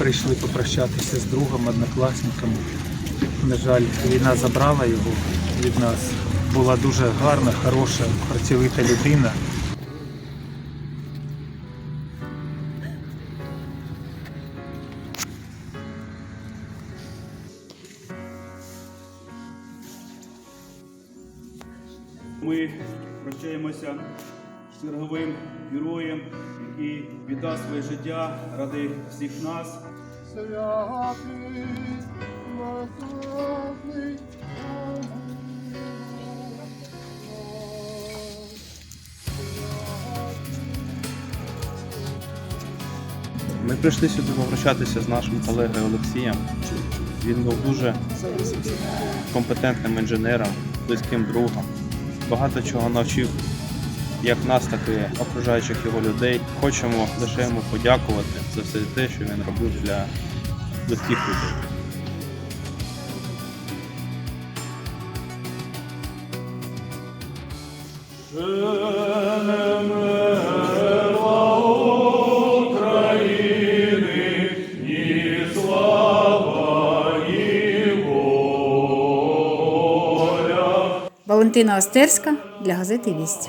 прийшли попрощатися з другом, однокласником. На жаль, війна забрала його від нас. Була дуже гарна, хороша, працьовита людина. Ми прощаємося з черговим героєм, який віддав своє життя ради всіх нас. Святий, благодатний, Ми прийшли сюди попрощатися з нашим колегою Олексієм. Він був дуже компетентним інженером, близьким другом. Багато чого навчив як нас, так і окружаючих його людей. Хочемо лише йому подякувати за все те, що він робив для близьких людей. Валентина Остерська для газети Вість.